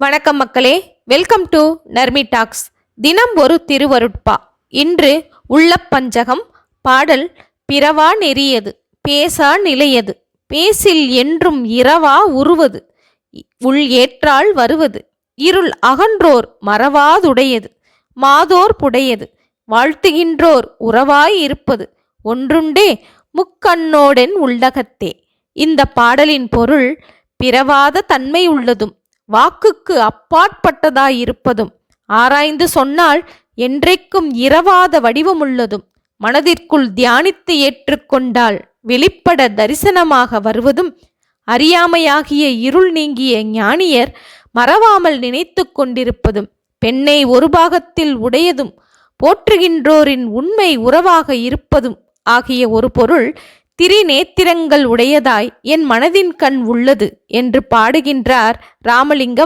வணக்கம் மக்களே. Welcome to Narmi tax தினம் ஒரு திருவருட்பா. இன்று உள்ள பஞ்சகம் பாடல் பிறவா நெறியது பேசா நிலையது பேசில் என்றும் இரவா உருவது உள் ஏற்றால் வருவது இருள் அகன்றோர் மறவாதுடையது மாதோர் புடையது வாழ்த்துகின்றோர் உறவாய் இருப்பது ஒன்றுண்டே முக்கண்ணோடென் உள்ளகத்தே. இந்த பாடலின் பொருள் பிறவாத தன்மை உள்ளதும் வாக்குக்கு அப்பாற்பட்டதாயிருப்பதும் ஆராய்ந்து சொன்னால் என்றைக்கும் இரவாத வடிவமுள்ளதும் மனதிற்குள் தியானித்து ஏற்றுக்கொண்டால் வெளிப்பட தரிசனமாக வருவதும் அறியாமையாகிய இருள் நீங்கிய ஞானியர் மறவாமல் நினைத்து கொண்டிருப்பதும் பெண்ணை ஒரு பாகத்தில் உடையதும் போற்றுகின்றோரின் உண்மை உறவாக இருப்பதும் ஆகிய ஒரு பொருள் திரிநேத்திரங்கள் உடையதாய் என் மனதின் கண் உள்ளது என்று பாடுகின்றார் ராமலிங்க